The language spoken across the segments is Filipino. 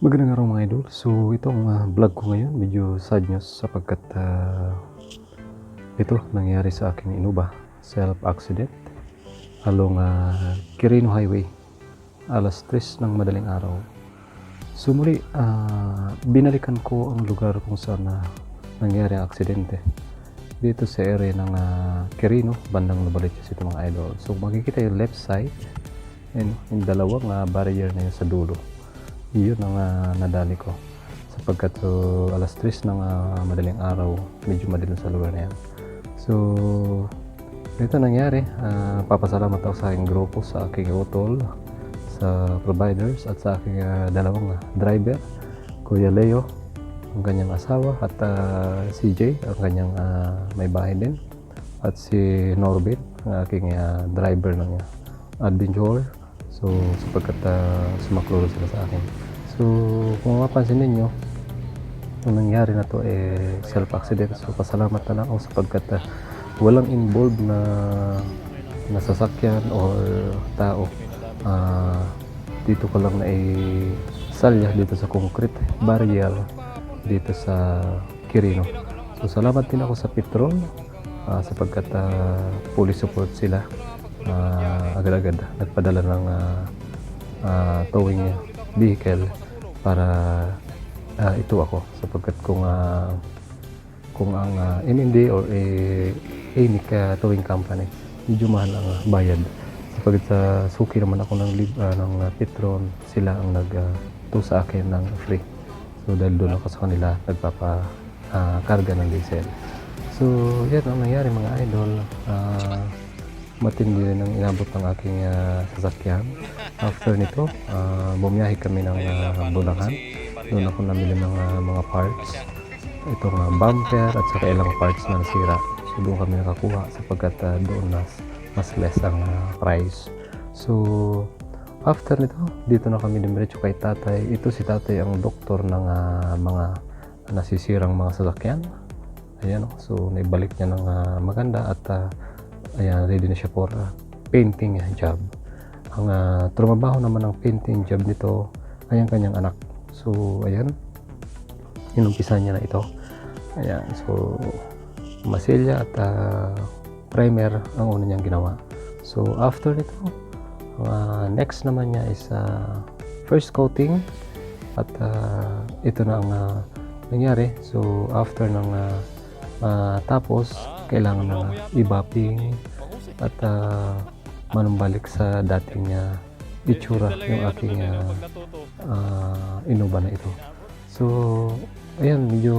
Magandang araw mga idol. So itong ah, vlog ko ngayon medyo sad news sapagkat ah, ito nangyari sa aking inuba. Self accident along ah, Quirino Highway alas 3 ng madaling araw. So muli ah, binalikan ko ang lugar kung saan na nangyari ang aksidente. Dito sa area ng uh, Quirino, bandang Novaliches ito mga idol. So makikita yung left side and yung dalawang ah, barrier na yun sa dulo yun ang ah, nadali ko. Sapagkat so, alas 3 ng ah, madaling araw medyo madilim sa lugar na yan. So ito nangyari. Ah, papasalamat ako sa aking grupo sa aking utol sa providers at sa aking ah, dalawang ah, driver Kuya Leo ang kanyang asawa at ah, CJ ang kanyang ah, may bahay din at si Norbin ang aking ah, driver ng ah, adventure So, sapagkat uh, sumaklolo sila sa akin. So, kung mapansin ninyo, yung nangyari na to eh self-accident. So, pasalamat na lang ako sapagkat uh, walang involved na nasasakyan or tao. Ah, dito ko lang na salya dito sa concrete barrier dito sa Quirino. So, salamat din ako sa Petron ah, sapagkat uh, police support sila ah, agad-agad. Nagpadala ng ah, ah, towing vehicle para ah, ito ako. Sapagkat kung ah, kung ang ah, MMD or a any ka towing company medyo mahal ang ah, bayad. Sapagkat sa suki naman ako ng lib, ah, ng Petron sila ang nag tow sa akin ng free. So dahil doon ako sa kanila nagpapa ah, karga ng diesel. So yan ang nangyari mga idol. Ah, matindi rin ang inabot ng aking ah, sasakyan. After nito, uh, bumiyahe kami ng uh, Bulacan. Doon ako namili ng ah, mga parts. Itong ah, bumper at saka ilang parts na nasira. So doon kami nakakuha sapagkat ah, doon mas, mas less ang ah, price. So after nito, dito na kami dumiretso kay tatay. Ito si tatay ang doktor ng ah, mga nasisirang mga sasakyan. Ayan, oh. so naibalik niya ng ah, maganda at ah, ayan, ready na siya for uh, painting job. Ang uh, trumabaho naman ng painting job nito ay ang kanyang anak. So, ayan, inumpisa niya na ito. Ayan, so, masilya at uh, primer ang una niyang ginawa. So, after nito, uh, next naman niya is uh, first coating at uh, ito na ang uh, nangyari. So, after ng uh, uh, tapos, kailangan na i-bapping at uh, manumbalik sa dating uh, itsura yung aking uh, uh, inuba na ito. So, ayan, medyo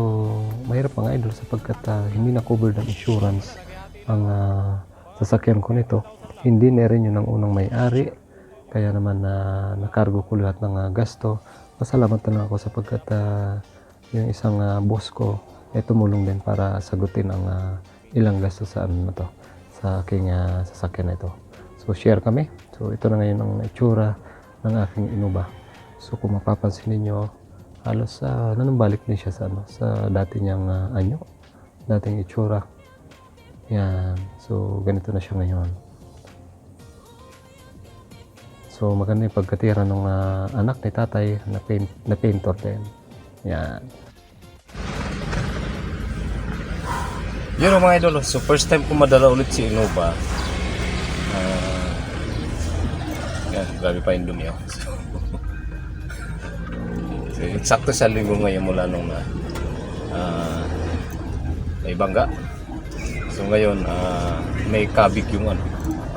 mahirap mga idol sapagkat uh, hindi na covered ng insurance ang uh, sasakyan ko nito. Hindi na rin yun ang unang may-ari. Kaya naman na uh, nakargo ko lahat ng uh, gasto. Pasalamat na ako sapagkat uh, yung isang uh, boss ko ay tumulong din para sagutin ang uh, ilang gasto sa ano na to sa aking uh, sasakyan na ito. So share kami. So ito na ngayon ang itsura ng aking inuba. So kung mapapansin niyo halos uh, nanumbalik din siya sa ano sa dati niyang uh, anyo, dating itsura. Yan. So ganito na siya ngayon. So maganda yung pagkatira ng uh, anak ni tatay na, paint, na painter din. Yan. Yun ang mga idol. So first time ko madala ulit si Innova. Ah, yan, grabe pa yung dumi oh. So, eksakto sa linggo ngayon mula nung na ah, may bangga. So ngayon ah, may kabig yung ano,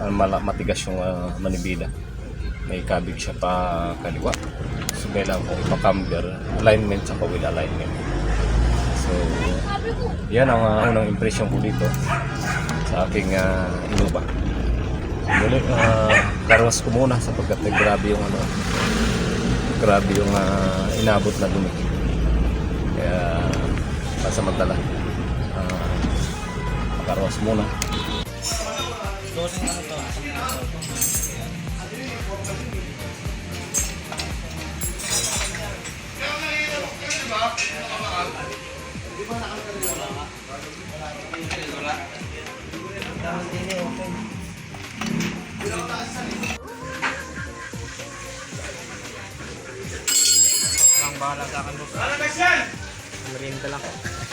ah, matigas yung ah, manibila. May kabig siya pa kaliwa. So kailangan ko ipa-camber alignment sa with alignment. Yan ang uh, unang impression ko dito sa aking uh, inuba. Muli, uh, ah, karwas ko muna sapagkat eh, grabe yung ano, grabe yung uh, inabot na dumi. Kaya pasamantala. Uh, karwas muna. Closing na ito. Thank you. Di ba nakalagay mo? Wala. Wala. Dapat din eh, okay. Wala ko taas sa Ang bahala sa akin, boss. Wala, Christian! Merienda lang.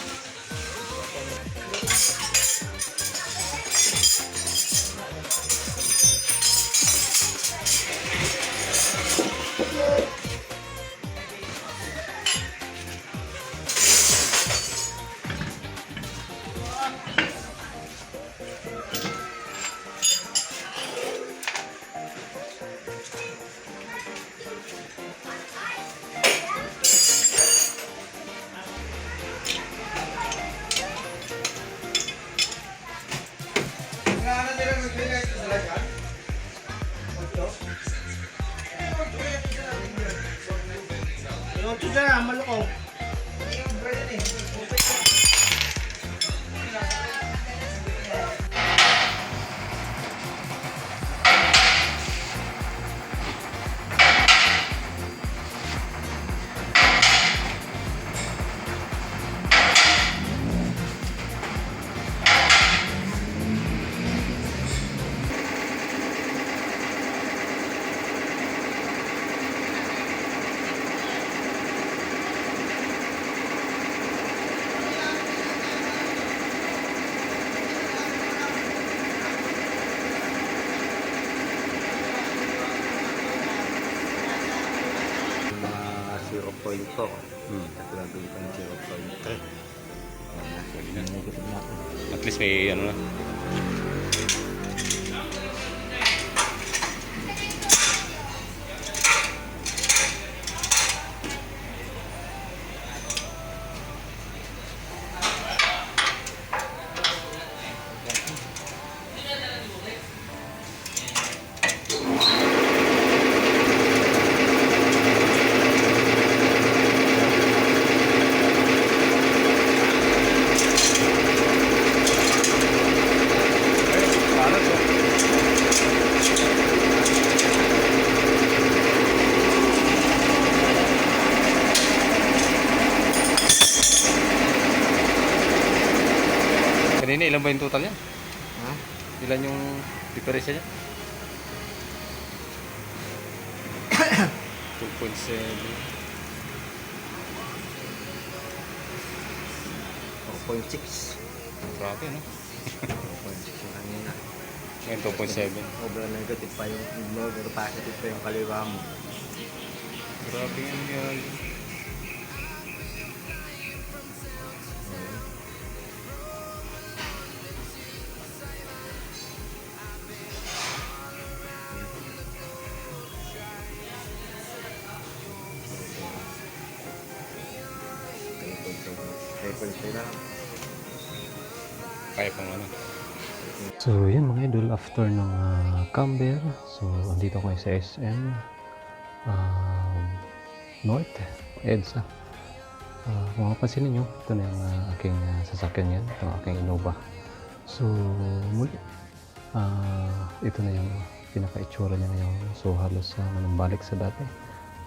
Malukong. 0.4 Hmm. at gagawin ko ng 0.3 negative natin At least may ano na. Kanina ilan ba yung total niya? ha? Ilan yung diferensya niya? 2.7 4.6 Grabe no? 4.6 yung kanina Ngayon 2.7 over negative pa yung over positive pa yung kaliwa mo Grabe yan yan na Kaya pang So yun mga idol, after ng uh, Camber, so andito ko sa SM um, North, EDSA. Uh, kung mapapansin ninyo, ito na yung uh, aking uh, sasakyan yan, ito aking Innova. So muli, ah, ito na yung pinaka-itsura niya ngayon. So halos uh, manumbalik sa dati.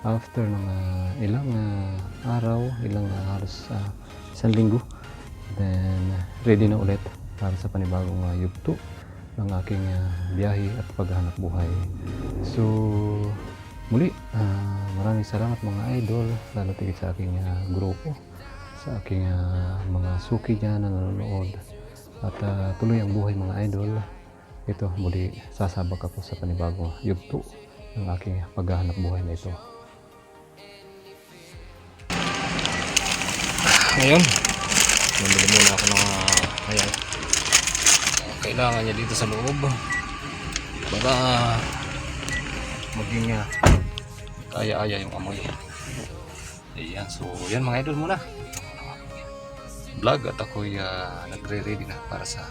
After ng ah, ilang ah, araw, ilang ah, halos ah, isang linggo, then ready na ulit para sa panibagong uh, yugto ng aking ah, biyahe at paghahanap buhay. So, muli, ah, maraming salamat mga idol, lalo tigit sa aking ah, grupo, sa aking ah, mga suki dyan na nanonood. At ah, tuloy ang buhay mga idol. Ito, muli, sasabak ako sa panibagong yugto ng aking paghahanap buhay na ito. Ngayon. Namili muna ako ng uh, ayan. Kailangan niya dito sa loob. Para Maging uh, Kaya-aya yung amoy. Ayan so yan mga idol muna. Vlog at ako'y uh, nagre-ready na para sa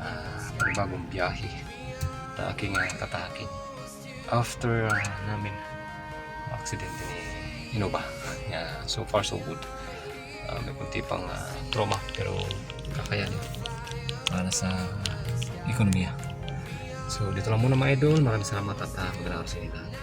uh, panibagong biyahe na aking uh, tatahakin after uh, namin aksidente ni Innova. Yeah, so far so good. Uh, may kunti pang uh, trauma pero kakayanin para sa ekonomiya. So dito lang muna mga idol. Maraming salamat at uh, magandang araw sa inyo.